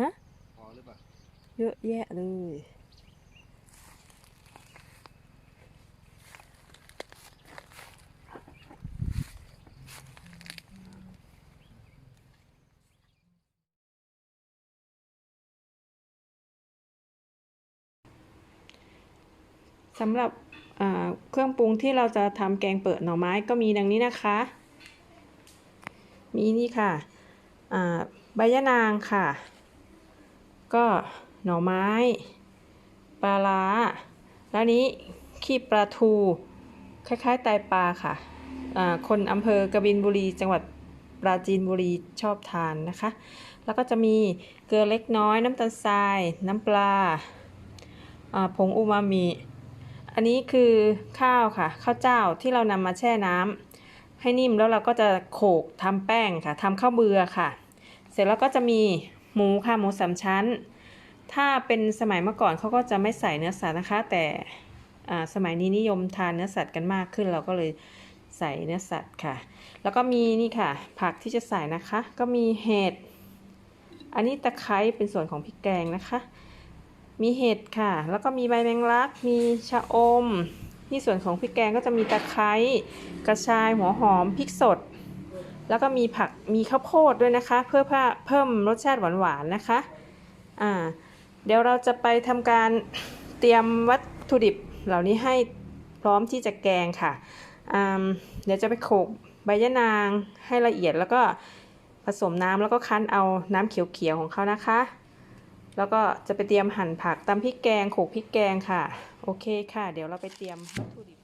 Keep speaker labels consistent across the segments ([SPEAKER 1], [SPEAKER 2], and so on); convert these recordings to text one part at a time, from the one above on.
[SPEAKER 1] ฮะ
[SPEAKER 2] พอหรือเปล่า
[SPEAKER 1] เยอะแยะเลยสำหรับอ่าเครื่องปรุงที่เราจะทำแกงเปิดหน่อไม้ก็มีดังนี้นะคะ มีนี่ค่ะอ่าใบยะนางค่ะ ก็หน่อไม้ ปลาร้า แล้วนี้ขี้ปลาทู คล้ายๆไตปลาค่ะอ่าคนอำเภอกบินบุรีจังหวัดปราจีนบุรีชอบทานนะคะ แล้วก็จะมีเกลือเล็กน้อย น้ำตาลทราย น้ำปลาอ่าผงอูมามิ อันนี้คือข้าวค่ะ ข้าวเจ้าที่เรานำมาแช่น้ำให้นิ่มแล้วเราก็จะโขกทำแป้งค่ะทำข้าวเบือค่ะ เสร็จแล้วก็จะมี หมูค่ะหมูสามชั้น ถ้าเป็นสมัยเมื่อก่อนเขาก็จะไม่ใส่เนื้อสัตว์นะคะ แต่สมัยนี้นิยมทานเนื้อสัตว์กันมากขึ้น เราก็เลยใส่เนื้อสัตว์ค่ะ แล้วก็มีนี่ค่ะ ผักที่จะใส่นะคะ ก็มีเห็ด อันนี้ตะไคร้เป็นส่วนของพริกแกงนะคะ มีเห็ดค่ะ แล้วก็มีใบแมงลัก มีชะอมที่ส่วนของพริกแกงก็จะมีตะไคร้ กระชาย หัวหอม พริกสด แล้วก็มีผักมีข้าวโพดด้วยนะคะ เพื่อเพิ่มรสชาติหวานๆนะคะอ่าเดี๋ยวเราจะไปทำการเตรียมวัตถุดิบเหล่านี้ให้พร้อมที่จะแกงค่ะอ่าเดี๋ยวจะไปโขลกใบยะนางให้ละเอียดแล้วก็ผสมน้ำแล้วก็คั้นเอาน้ำเขียวๆของเขานะคะ แล้วก็จะไปเตรียมหั่นผักตำพริกแกงโขลกพริกแกงค่ะ โอเคค่ะ เดี๋ยวเราไปเตรียมวัตถุดิบ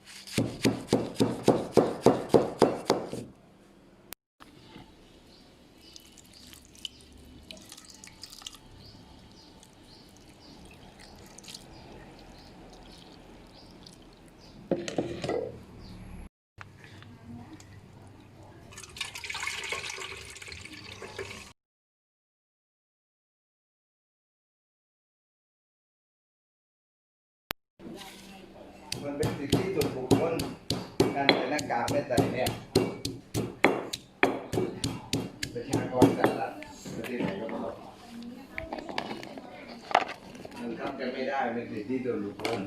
[SPEAKER 2] มันเป็นสิทธิส่วนบุคคล กลากากไม่ใส่เนี่ยประชากรสาธารณรัฐประเทศไหนก็ต้องมันทำกันไม่ได้เป็นสิทธิส่วนบุคคล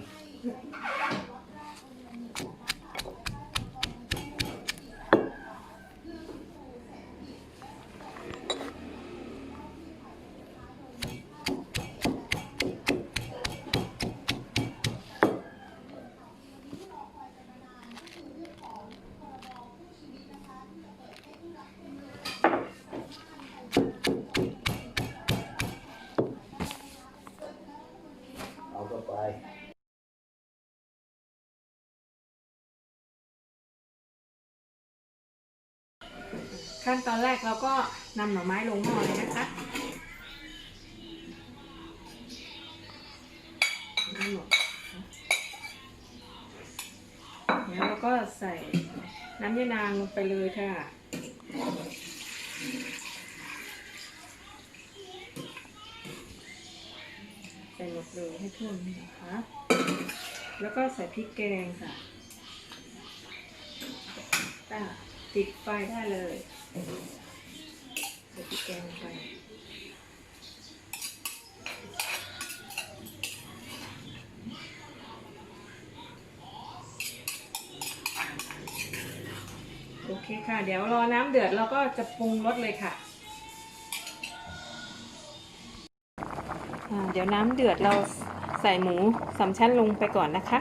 [SPEAKER 2] ขั้
[SPEAKER 1] นตอนแรกเราก็นำหน่อไม้ลงหม้อเลยนะคะแล้วเราก็ใส่น้ำยะนางลงไปเลยค่ะใส่หมดเลยให้ทั่วเลยนะคะ แล้วก็ใส่พริกแกงค่ะติดไฟได้เลย ใส่พริกแกงไปโอเคค่ะ เดี๋ยวรอน้ำเดือดเราก็จะปรุงรสเลยค่ะเดี๋ยวน้ำเดือดเราใส่หมูสามชั้นลงไปก่อนนะคะ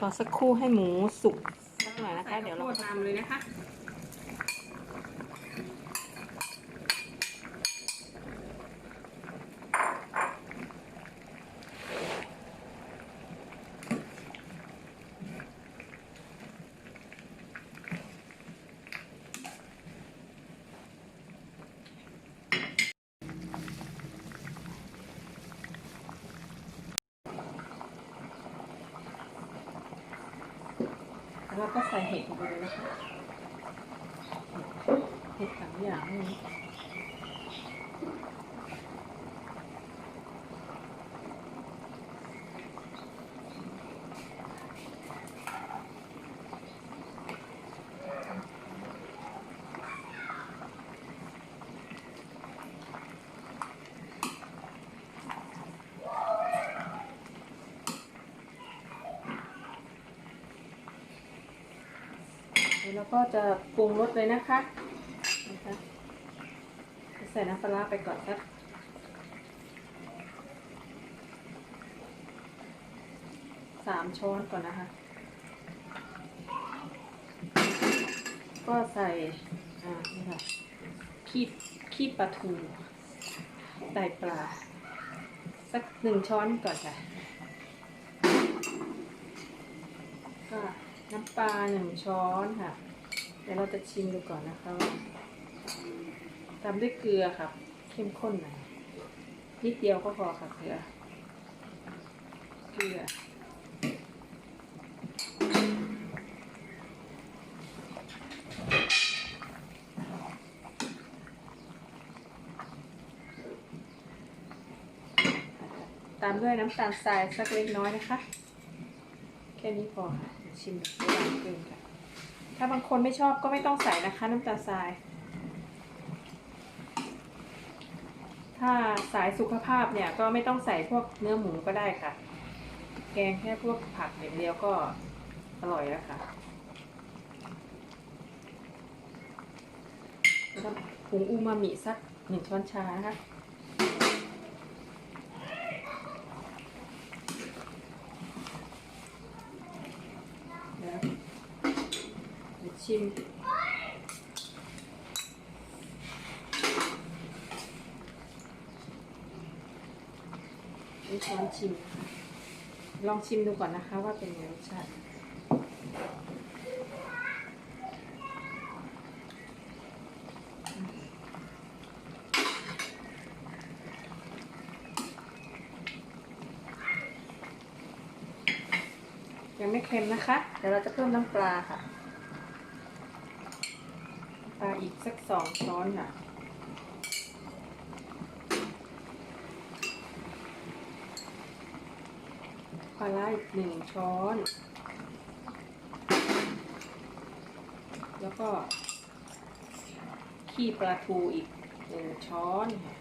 [SPEAKER 1] รอสักครู่ให้หมูสุกสักหน่อยนะคะ เดี๋ยวเราทำเลยนะคะ แล้วก็ใส่เห็ดลงไปเลยนะคะเห็ดสามอย่างนี่ แล้วก็จะปรุงรสเลยนะคะนะคะใส่น้ำปลาไปก่อนครับสามช้อนก่อนนะคะ ก็ใส่อ่านี่ค่ะขี้ขี้ปลาทูไตปลา สักหนึ่งช้อนก่อนค่ะก็ น้ำปลาหนึ่งช้อนค่ะ เดี๋ยวเราจะชิมดูก่อนนะคะว่าตามด้วยเกลือครับ เข้มข้นหน่อยนิดเดียวก็พอค่ะเกลือ เกลือ ตามด้วยน้ำตาลทรายสักเล็กน้อยนะคะ แค่นี้พอค่ะ ชิมไม่หวานเกินค่ะ ถ้าบางคนไม่ชอบก็ไม่ต้องใส่นะคะ น้ำตาลทราย ถ้าสายสุขภาพเนี่ยก็ไม่ต้องใส่พวกเนื้อหมูก็ได้ค่ะ แกงแค่พวกผักอย่างเดียวก็อร่อยแล้วค่ะแล้วก็ผงอูมามิสักหนึ่งช้อนชานะคะ เดี๋ยวเดี๋ยว ชิม ช้อนชิม ลองชิมดูก่อนนะคะว่าเป็นไงรสชาติยังไม่เค็มนะคะ เดี๋ยวเราจะเพิ่มน้ำปลาค่ะ อีกสักสองช้อนค่ะ ปลาร้าอีกหนึ่งช้อน แล้วก็ ขี้ปลาทูอีกหนึ่งช้อนค่ะ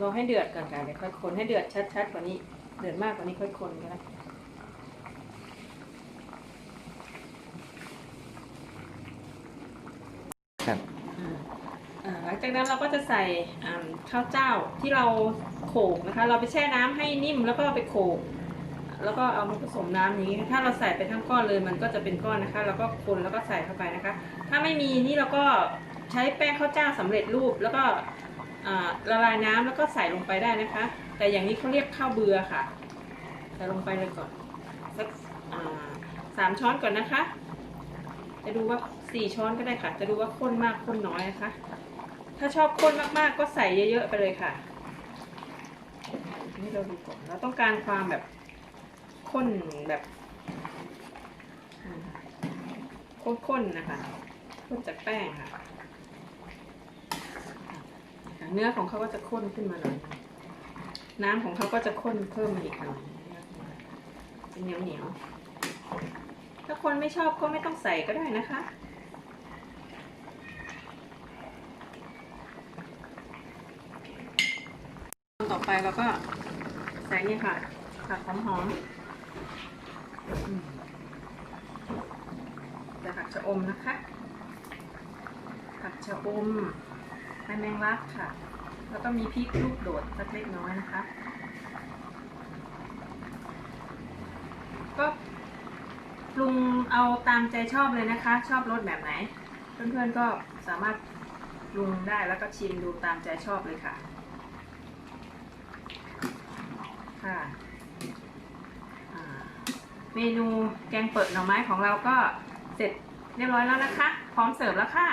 [SPEAKER 1] รอให้เดือดก่อนค่ะเดี๋ยวค่อยคนให้เดือดชัดๆกว่านี้ เดือดมากกว่านี้ค่อยคนก็ได้
[SPEAKER 2] ครับ
[SPEAKER 1] อ่าหลังจากนั้นเราก็จะใส่อ่าข้าวเจ้าที่เราโขลกนะคะ เราไปแช่น้ำให้นิ่มแล้วก็ไปโขลกแล้วก็เอามาผสมน้ำนี้ ถ้าเราใส่ไปทั้งก้อนเลยมันก็จะเป็นก้อนนะคะ แล้วก็คนแล้วก็ใส่เข้าไปนะคะ ถ้าไม่มีนี่เราก็ใช้แป้งข้าวเจ้าสำเร็จรูปแล้วก็อ่าละลายน้ำแล้วก็ใส่ลงไปได้นะคะ แต่อย่างนี้เขาเรียกข้าวเบือค่ะ ใส่ลงไปเลยก่อนสักอ่าสามช้อนก่อนนะคะ จะดูว่า สี่ช้อนก็ได้ค่ะ จะดูว่าข้นมากข้นน้อยนะคะ ถ้าชอบข้นมากๆก็ใส่เยอะๆไปเลยค่ะนี่เราดูก่อนเราต้องการความแบบข้นแบบข้นๆนะคะข้นจากแป้งค่ะ เนื้อของเขาก็จะข้นขึ้นมาหน่อยน้ำของเขาก็จะข้นเพิ่มมาอีกหน่อยเป็นเหนียวเหนียวๆถ้าคนไม่ชอบก็ไม่ต้องใส่ก็ได้นะคะ ต่อไปเราก็ใส่นี่ค่ะผักหอมๆอืมแต่ผักชะอมนะคะ ผักชะอมใบแมงลักค่ะ แล้วก็มีพริกลูกโดดสักเล็กน้อยนะคะ ก็ปรุงเอาตามใจชอบเลยนะคะ ชอบรสแบบไหน เพื่อนๆก็สามารถปรุงได้แล้วก็ชิมดูตามใจชอบเลยค่ะ ค่ะเมนูแกงเปิดหน่อไม้ของเราก็เสร็จเรียบร้อยแล้วนะคะ พร้อมเสิร์ฟแล้วค่ะ